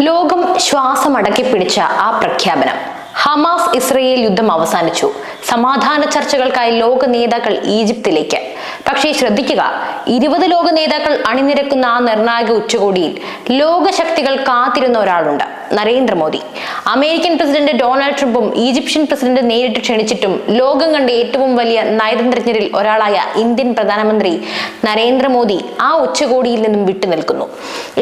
ലോകം ശ്വാസമടക്കി പിടിച്ച ആ പ്രഖ്യാപനം. ഹമാസ് ഇസ്രയേൽ യുദ്ധം അവസാനിച്ചു. സമാധാന ചർച്ചകൾക്കായി ലോക നേതാക്കൾ ഈജിപ്തിലേക്ക്. പക്ഷേ ശ്രദ്ധിക്കുക ഇരുപത് ലോക നേതാക്കൾ അണിനിരക്കുന്ന ആ നിർണായക ഉച്ചകോടിയിൽ ലോകശക്തികൾ കാത്തിരുന്ന ഒരാളുണ്ട്. നരേന്ദ്രമോദി. അമേരിക്കൻ പ്രസിഡന്റ് ഡൊണാൾഡ് ട്രംപും ഈജിപ്ഷ്യൻ പ്രസിഡന്റ് നേരിട്ട് ക്ഷണിച്ചിട്ടും ലോകം കണ്ട ഏറ്റവും വലിയ നയതന്ത്രജ്ഞരിൽ ഒരാളായ ഇന്ത്യൻ പ്രധാനമന്ത്രി നരേന്ദ്രമോദി ആ ഉച്ചകോടിയിൽ നിന്നും വിട്ടുനിൽക്കുന്നു.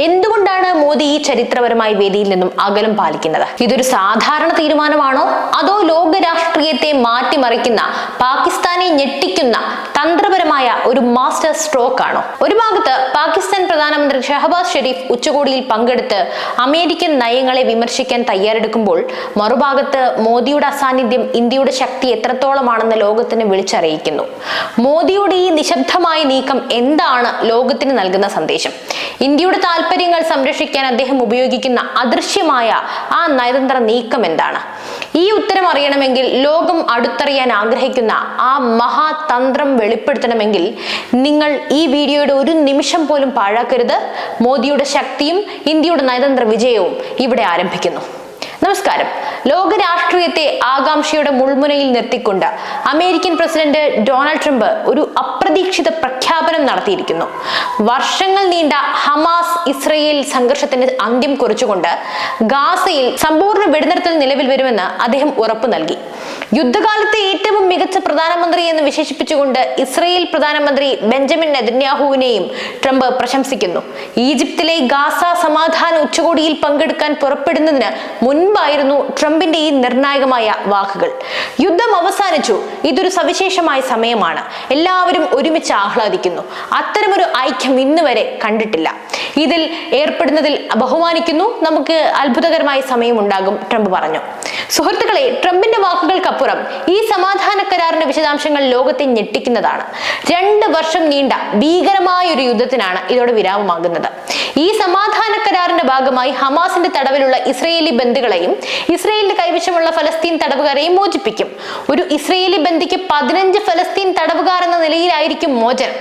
എന്തുകൊണ്ടാണ് മോദി ഈ ചരിത്രപരമായ വേദിയിൽ നിന്നും അകലം പാലിക്കുന്നത്? ഇതൊരു സാധാരണ തീരുമാനമാണോ? അതോ ലോക രാഷ്ട്രീയത്തെ മാറ്റിമറിക്കുന്ന പാകിസ്ഥാനെ ഞെട്ടിക്കുന്ന തന്ത്രപരമായ ഒരു മാസ്റ്റർ സ്ട്രോക്ക് ആണോ? ഒരു ഭാഗത്ത് പാകിസ്ഥാൻ പ്രധാനമന്ത്രി ഷഹബാസ് ഷെരീഫ് ഉച്ചകോടിയിൽ പങ്കെടുത്ത് അമേരിക്കൻ നയങ്ങളെ വിമർശിക്കാൻ തയ്യാറെടുക്കുമ്പോൾ മറുഭാഗത്ത് മോദിയുടെ അസാന്നിധ്യം ഇന്ത്യയുടെ ശക്തി എത്രത്തോളമാണെന്ന് ലോകത്തിന് വിളിച്ചറിയിക്കുന്നു. മോദിയുടെ ഈ നിശബ്ദമായ നീക്കം എന്താണ് ലോകത്തിന് നൽകുന്ന സന്ദേശം? ഇന്ത്യയുടെ താല്പര്യങ്ങൾ സംരക്ഷിക്കാൻ അദ്ദേഹം ഉപയോഗിക്കുന്ന അദൃശ്യമായ ആ നയതന്ത്ര നീക്കം എന്താണ്? ഈ ഉത്തരം അറിയണമെങ്കിൽ ലോകം അടുത്തറിയാൻ ആഗ്രഹിക്കുന്ന ആ മഹാതന്ത്രം വെളിപ്പെടുത്തണമെങ്കിൽ നിങ്ങൾ ഈ വീഡിയോയുടെ ഒരു നിമിഷം പോലും പാഴാക്കരുത്. മോദിയുടെ ശക്തിയും ഇന്ത്യയുടെ നയതന്ത്ര വിജയവും ഇവിടെ ആരംഭിക്കുന്നു. നമസ്കാരം. ലോക രാഷ്ട്രീയത്തെ ആകാംക്ഷയുടെ മുൾമുനയിൽ നിർത്തിക്കൊണ്ട് അമേരിക്കൻ പ്രസിഡന്റ് ഡൊണാൾഡ് ട്രംപ് ഒരു അപ്രതീക്ഷിത പ്രഖ്യാപനം നടത്തിയിരിക്കുന്നു. വർഷങ്ങൾ നീണ്ട ഹമാസ് ഇസ്രയേൽ സംഘർഷത്തിന് അന്ത്യം കുറിച്ചുകൊണ്ട് ഗാസയിൽ സമ്പൂർണ വെടിനിർത്തൽ നിലവിൽ വരുമെന്ന് അദ്ദേഹം ഉറപ്പു നൽകി. യുദ്ധകാലത്തെ ഏറ്റവും മികച്ച പ്രധാനമന്ത്രി എന്ന് വിശേഷിപ്പിച്ചുകൊണ്ട് ഇസ്രയേൽ പ്രധാനമന്ത്രി ബെഞ്ചമിൻ നെതന്യാഹുവിനെയും ട്രംപ് പ്രശംസിക്കുന്നു. ഈജിപ്തിലെ ഗാസ സമാധാന ഉച്ചകോടിയിൽ പങ്കെടുക്കാൻ പുറപ്പെടുന്നതിന് മുൻപായിരുന്നു ട്രംപിന്റെ ഈ നിർണായകമായ വാക്കുകൾ. യുദ്ധം അവസാനിച്ചു. ഇതൊരു സവിശേഷമായ സമയമാണ്. എല്ലാവരും ഒരുമിച്ച് ആഹ്ലാദിക്കുന്നു. അത്തരമൊരു ഐക്യം ഇന്ന് വരെ കണ്ടിട്ടില്ല. ഇതിൽ ഏർപ്പെടുന്നതിൽ ബഹുമാനിക്കുന്നു. നമുക്ക് അത്ഭുതകരമായ സമയമുണ്ടാകും ട്രംപ് പറഞ്ഞു. സുഹൃത്തുക്കളെ ട്രംപിന്റെ വാക്കുകൾക്കപ്പുറം ഈ സമാധാന കരാറിന്റെ വിശദാംശങ്ങൾ ലോകത്തെ ഞെട്ടിക്കുന്നതാണ്. രണ്ട് വർഷം നീണ്ട ഭീകരമായ ഒരു യുദ്ധത്തിനാണ് ഇതോടെ വിരാമമാകുന്നത്. ഈ സമാധാന കരാറിന്റെ ഭാഗമായി ഹമാസിന്റെ തടവിലുള്ള ഇസ്രയേലി ബന്ധുക്കളെയും ഇസ്രയേലിന്റെ കൈവശമുള്ള ഫലസ്തീൻ തടവുകാരെയും മോചിപ്പിക്കും. ഒരു ഇസ്രയേലി ബന്ധിക്ക് പതിനഞ്ച് ഫലസ്തീൻ തടവുകാർ എന്ന നിലയിലായിരിക്കും മോചനം.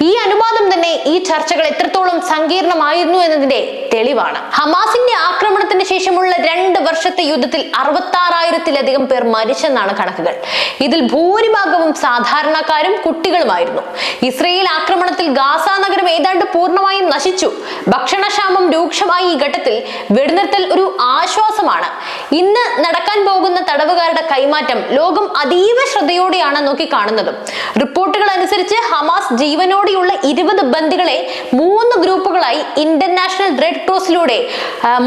ഈ അനുവാദം തന്നെ ഈ ചർച്ചകൾ എത്രത്തോളം സങ്കീർണമായിരുന്നു എന്നതിന്റെ തെളിവാണ്. ഹമാസിന്റെ ആക്രമണത്തിന് ശേഷമുള്ള രണ്ട് വർഷത്തെ യുദ്ധത്തിൽ അറുപത്തി ആറായിരത്തിലധികം പേർ മരിച്ചെന്നാണ് കണക്കുകൾ. ഇതിൽ ഭൂരിഭാഗവും സാധാരണക്കാരും കുട്ടികളുമായിരുന്നു. ഇസ്രയേൽ ആക്രമണത്തിൽ ഗാസ നഗരം ഏതാണ്ട് പൂർണമായും നശിച്ചു. ഭക്ഷണക്ഷാമം രൂക്ഷമായ ഈ ഘട്ടത്തിൽ വെടിനിർത്തൽ ഒരു ആശ്വാസമാണ്. ഇന്ന് നടക്കാൻ പോകുന്ന തടവുകാരുടെ കൈമാറ്റം ലോകം അതീവ ശ്രദ്ധയോടെയാണ് നോക്കി കാണുന്നതും റിപ്പോർട്ടുകൾ അനുസരിച്ച് ഹമാസ് ജീവനോടെയുള്ള ഇരുപത് ബന്ദികളെ മൂന്ന് ഗ്രൂപ്പുകളായി ഇന്റർനാഷണൽ റെഡ് ക്രോസിലൂടെ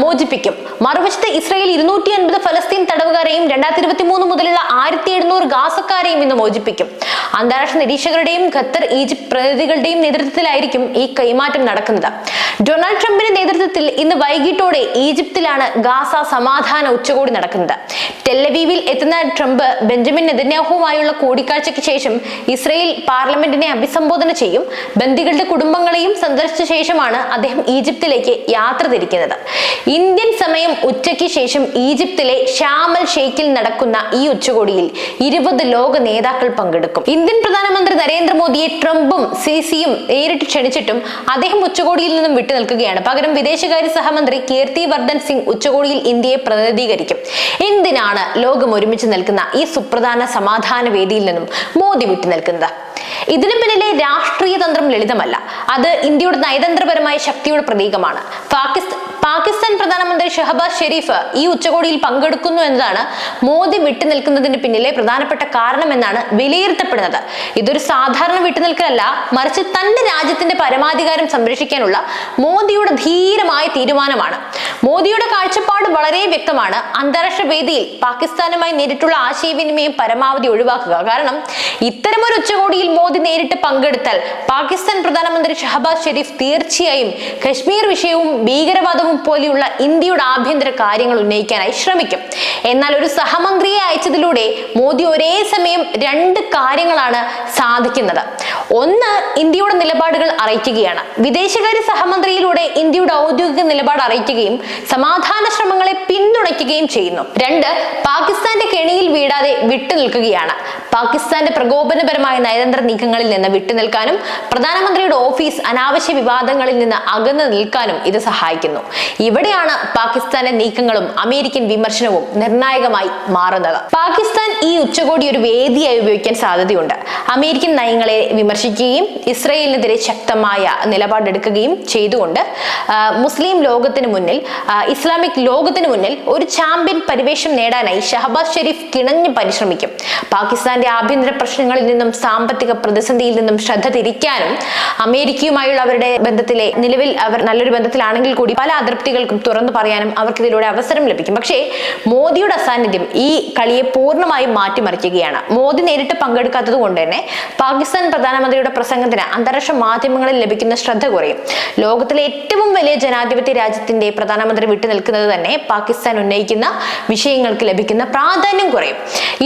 മോചിപ്പിക്കും. മറുവശത്ത് ഇസ്രായേൽ ഇരുന്നൂറ്റി അൻപത് ഫലസ്തീൻ തടവുകാരെയും രണ്ടായിരത്തി ഇരുപത്തി മൂന്ന് മുതലുള്ള ആയിരത്തി എഴുന്നൂറ് ഗാസക്കാരെയും ഇന്ന് മോചിപ്പിക്കും. അന്താരാഷ്ട്ര നിരീക്ഷകരുടെയും ഖത്തർ ഈജിപ്ത് പ്രതിനിധികളുടെയും നേതൃത്വത്തിലായിരിക്കും ഈ കൈമാറ്റം നടക്കുന്നത്. ഡൊണാൾഡ് ട്രംപിന്റെ നേതൃത്വത്തിൽ ഇന്ന് വൈകിട്ടോടെ ഈജിപ്തിലാണ് ഗാസ സമാധാന ഉച്ചകോടി നടക്കുന്നത്. ടെല്ലവീവിൽ എത്തുന്ന ട്രംപ് ബെഞ്ചമിൻ നെതന്യാഹുവുമായുള്ള കൂടിക്കാഴ്ചയ്ക്ക് ശേഷം ഇസ്രയേൽ പാർലമെന്റിനെ അഭിസംബോധന ചെയ്യും. ബന്ദികളുടെ കുടുംബങ്ങളെയും സന്ദർശിച്ച ശേഷമാണ് അദ്ദേഹം ഈജിപ്തിലേക്ക് യാത്ര തിരിക്കുന്നത് ഇന്ത്യൻ സമയം ഉച്ചയ്ക്ക് ശേഷം ഈജിപ്തിലെ ഷാമൽ ഷെയ്ഖിൽ നടക്കുന്ന ഈ ഉച്ചകോടിയിൽ ഇരുപത് ലോക നേതാക്കൾ പങ്കെടുക്കും. ഇന്ത്യൻ പ്രധാനമന്ത്രി നരേന്ദ്രമോദിയെ ട്രംപും സിസിയും നേരിട്ട് ക്ഷണിച്ചിട്ടും അദ്ദേഹം ഉച്ചകോടിയിൽ നിന്നും വിട്ടുനിൽക്കുകയാണ് പകരം വിദേശകാര്യ സഹമന്ത്രി കീർത്തി വർദ്ധൻ സിംഗ് ഉച്ചകോടിയിൽ ഇന്ത്യയെ പ്രതിനിധീകരിക്കും. എന്തിനാണ് ലോകം ഒരുമിച്ച് നിൽക്കുന്ന ഈ സുപ്രധാന സമാധാന വേദിയിൽ നിന്നും മോദി വിട്ടുനിൽക്കുന്നത് ഇതിനു പിന്നിലെ രാഷ്ട്രീയ തന്ത്രം ലളിതമല്ല. അത് ഇന്ത്യയുടെ നയതന്ത്രപരമായ ശക്തിയുടെ പ്രതീകമാണ്. പാകിസ്ഥാൻ പാകിസ്ഥാൻ പ്രധാനമന്ത്രി ഷഹബാസ് ഷെരീഫ് ഈ ഉച്ചകോടിയിൽ പങ്കെടുക്കുന്നു എന്നതാണ് മോദി വിട്ടുനിൽക്കുന്നതിന് പിന്നിലെ പ്രധാനപ്പെട്ട കാരണമെന്നാണ് വിലയിരുത്തപ്പെടുന്നത്. ഇതൊരു സാധാരണ വിട്ടുനിൽക്കലല്ല മറിച്ച് തന്റെ രാജ്യത്തിന്റെ പരമാധികാരം സംരക്ഷിക്കാനുള്ള മോദിയുടെ ധീരമായ തീരുമാനമാണ്. മോദിയുടെ കാഴ്ചപ്പാട് വളരെ വ്യക്തമാണ്. അന്താരാഷ്ട്ര വേദിയിൽ പാകിസ്ഥാനുമായി നേരിട്ടുള്ള ആശയവിനിമയം പരമാവധി ഒഴിവാക്കുക. കാരണം ഇത്തരമൊരു ഉച്ചകോടിയിൽ മോദി നേരിട്ട് പങ്കെടുത്താൽ പാകിസ്ഥാൻ പ്രധാനമന്ത്രി ഷഹബാസ് ഷെരീഫ് തീർച്ചയായും കശ്മീർ വിഷയവും ഭീകരവാദവും പോലെയുള്ള ഇന്ത്യയുടെ ആഭ്യന്തര കാര്യങ്ങൾ ഉന്നയിക്കാനായി ശ്രമിക്കും. എന്നാൽ ഒരു സഹമന്ത്രിയെ അയച്ചതിലൂടെ മോദി ഒരേ സമയം രണ്ട് കാര്യങ്ങളാണ് സാധിക്കുന്നത്. ഒന്ന് ഇന്ത്യയുടെ നിലപാടുകൾ അറിയിക്കുകയാണ്. വിദേശകാര്യ സഹമന്ത്രിയിലൂടെ ഇന്ത്യയുടെ ഔദ്യോഗിക നിലപാട് അറിയിക്കുകയും സമാധാന ശ്രമങ്ങളെ പിന്തുണയ്ക്കുകയും ചെയ്യുന്നു. രണ്ട് പാകിസ്ഥാന്റെ കെണിയിൽ വീഴാതെ വിട്ടുനിൽക്കുകയാണ്. പാകിസ്ഥാന്റെ പ്രകോപനപരമായ നയതന്ത്ര നീക്കങ്ങളിൽ നിന്ന് വിട്ടുനിൽക്കാനും പ്രധാനമന്ത്രിയുടെ ഓഫീസ് അനാവശ്യ വിവാദങ്ങളിൽ നിന്ന് അകന്നു നിൽക്കാനും ഇത് സഹായിക്കുന്നു. ഇവിടെയാണ് പാകിസ്ഥാന്റെ നീക്കങ്ങളും അമേരിക്കൻ വിമർശനവും നിർണായകമായി മാറുന്നത്. പാകിസ്ഥാൻ ഈ ഉച്ചകോടി ഒരു വേദിയായി ഉപയോഗിക്കാൻ സാധ്യതയുണ്ട്. അമേരിക്കൻ നയങ്ങളെ വിമർശിക്കുകയും ഇസ്രയേലിനെതിരെ ശക്തമായ നിലപാടെടുക്കുകയും ചെയ്തുകൊണ്ട് മുസ്ലിം ലോകത്തിന് മുന്നിൽ ഇസ്ലാമിക് ലോകത്തിന് മുന്നിൽ ഒരു ചാമ്പ്യൻ പരിവേഷം നേടാനായി ഷഹബാസ് ഷെരീഫ് കിണഞ്ഞു പരിശ്രമിക്കും. പാകിസ്ഥാന്റെ ആഭ്യന്തര പ്രശ്നങ്ങളിൽ നിന്നും സാമ്പത്തിക പ്രതിസന്ധിയിൽ നിന്നും ശ്രദ്ധ തിരിക്കാനും അമേരിക്കയുമായുള്ള അവരുടെ ബന്ധത്തിലെ നിലവിൽ അവർ നല്ലൊരു ബന്ധത്തിലാണെങ്കിൽ കൂടി പല അതൃപ്തികൾക്കും തുറന്നു പറയാനും അവർക്ക് ഇതിലൂടെ അവസരം ലഭിക്കും. പക്ഷേ മോദിയുടെ അസാന്നിധ്യം ഈ കളിയെ പൂർണമായും മാറ്റിമറിക്കുകയാണ്. മോദി നേരിട്ട് പങ്കെടുക്കാത്തത് കൊണ്ട് തന്നെ പാകിസ്ഥാൻ പ്രധാനമന്ത്രിയുടെ പ്രസംഗത്തിന് അന്താരാഷ്ട്ര മാധ്യമങ്ങളിൽ ലഭിക്കുന്ന ശ്രദ്ധ കുറയും. ലോകത്തിലെ ഏറ്റവും വലിയ ജനാധിപത്യ രാജ്യത്തിന്റെ പ്രധാനമന്ത്രി വിട്ടുനിൽക്കുന്നത് തന്നെ പാകിസ്ഥാൻ ഉന്നയിക്കുന്ന വിഷയങ്ങൾക്ക് ലഭിക്കുന്ന പ്രാധാന്യം കുറയും.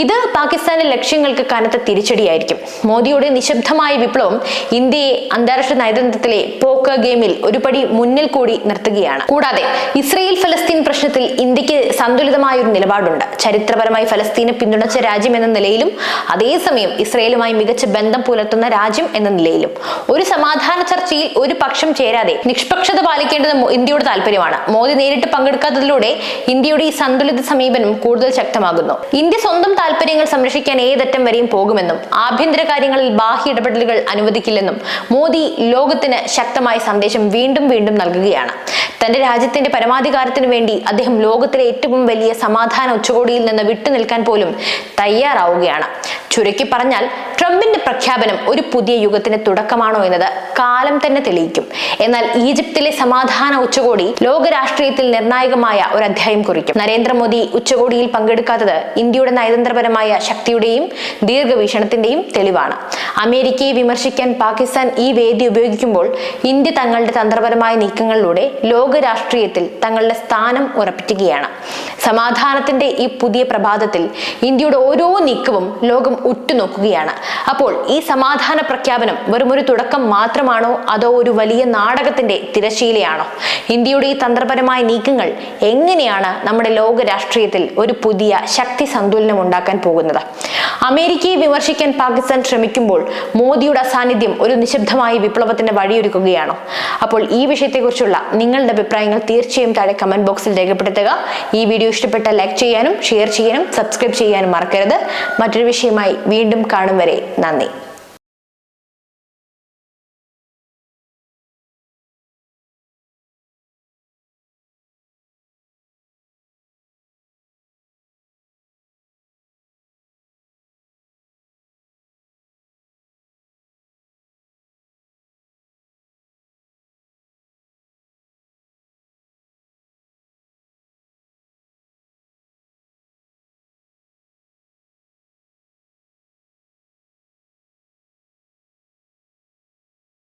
ഇത് പാകിസ്ഥാന്റെ ലക്ഷ്യങ്ങൾക്ക് കനത്ത തിരിച്ചടിയായിരിക്കും. മോദിയുടെ നിശബ്ദമായ വിപ്ലവം ഇന്ത്യയെ അന്താരാഷ്ട്ര നയതന്ത്രത്തിലെ പോക്കർ ഗെയിമിൽ ഒരുപടി മുന്നിൽ കൂടി നിർത്തുകയാണ്. കൂടാതെ ഇസ്രയേൽ ഫലസ്തീൻ പ്രശ്നത്തിൽ ഇന്ത്യയ്ക്ക് സന്തുലിതമായ ഒരു നിലപാടുണ്ട്. ചരിത്രപരമായി ഫലസ്തീനെ പിന്തുണച്ച രാജ്യം എന്ന നിലയിലും അതേസമയം ഇസ്രയേലുമായി മികച്ച ബന്ധം പുലർത്തുന്ന രാജ്യം എന്ന നിലയിലും. ഒരു സമാധാന ചർച്ചയിൽ ഒരു പക്ഷം ചേരാതെ നിഷ്പക്ഷത പാലിക്കേണ്ടത് ഇന്ത്യയുടെ താല്പര്യമാണ് മോദി നേരിട്ട് പങ്കെടുക്കാത്തതിലൂടെ ഇന്ത്യയുടെ ഈ സന്തുലിത സമീപനം കൂടുതൽ ശക്തമാകുന്നു. ഇന്ത്യ സ്വന്തം താല്പര്യങ്ങൾ സംരക്ഷിക്കാൻ ഏതറ്റം വരെയും പോകുമെന്നും ആഭ്യന്തര കാര്യങ്ങളിൽ ബാഹ്യ ഇടപെടലുകൾ അനുവദിക്കില്ലെന്നും മോദി ലോകത്തിന് ശക്തമായ സന്ദേശം വീണ്ടും വീണ്ടും നൽകുകയാണ്. തന്റെ രാജ്യത്തിന്റെ പരമാധികാരത്തിന് വേണ്ടി അദ്ദേഹം ലോകത്തിലെ ഏറ്റവും വലിയ സമാധാന ഉച്ചകോടിയിൽ നിന്ന് വിട്ടുനിൽക്കാൻ പോലും തയ്യാറാവുകയാണ്. ചുരുക്കി പറഞ്ഞാൽ ട്രംപിന്റെ പ്രഖ്യാപനം ഒരു പുതിയ യുഗത്തിന് തുടക്കമാണോ എന്നത് കാലം തന്നെ തെളിയിക്കും. എന്നാൽ ഈജിപ്തിലെ സമാധാന ഉച്ചകോടി ലോകരാഷ്ട്രീയത്തിൽ നിർണായകമായ ഒരു അധ്യായം കുറിക്കും. നരേന്ദ്രമോദി ഉച്ചകോടിയിൽ പങ്കെടുക്കാത്തത് ഇന്ത്യയുടെ നയതന്ത്രപരമായ ശക്തിയുടെയും ദീർഘവീക്ഷണത്തിന്റെയും തെളിവാണ്. അമേരിക്കയെ വിമർശിക്കാൻ പാകിസ്ഥാൻ ഈ വേദി ഉപയോഗിക്കുമ്പോൾ ഇന്ത്യ തങ്ങളുടെ തന്ത്രപരമായ നീക്കങ്ങളിലൂടെ ലോക രാഷ്ട്രീയത്തിൽ തങ്ങളുടെ സ്ഥാനം ഉറപ്പിക്കുകയാണ്. സമാധാനത്തിന്റെ ഈ പുതിയ പ്രഭാതത്തിൽ ഇന്ത്യയുടെ ഓരോ നീക്കവും ലോകം ഉറ്റുനോക്കുകയാണ്. അപ്പോൾ ഈ സമാധാന പ്രഖ്യാപനം വെറുമൊരു തുടക്കം മാത്രമാണോ അതോ ഒരു വലിയ നാടകത്തിന്റെ തിരശീലയാണോ ഇന്ത്യയുടെ ഈ തന്ത്രപരമായ നീക്കങ്ങൾ എങ്ങനെയാണ് നമ്മുടെ ലോക രാഷ്ട്രീയത്തിൽ ഒരു പുതിയ ശക്തി സന്തുലനം ഉണ്ടാക്കാൻ പോകുന്നത്? അമേരിക്കയെ വിമർശിക്കാൻ പാകിസ്ഥാൻ ശ്രമിക്കുമ്പോൾ മോദിയുടെ അസാന്നിധ്യം ഒരു നിശബ്ദമായ വിപ്ലവത്തിന്റെ വഴിയൊരുക്കുകയാണോ? അപ്പോൾ ഈ വിഷയത്തെക്കുറിച്ചുള്ള നിങ്ങളുടെ അഭിപ്രായങ്ങൾ തീർച്ചയായും താഴെ കമന്റ് ബോക്സിൽ രേഖപ്പെടുത്തുക. ഈ വീഡിയോ ഇഷ്ടപ്പെട്ട ലൈക്ക് ചെയ്യാനും ഷെയർ ചെയ്യാനും സബ്സ്ക്രൈബ് ചെയ്യാനും മറക്കരുത്. മറ്റൊരു വിഷയമായി വീണ്ടും കാണും വരെ. നന്ദി.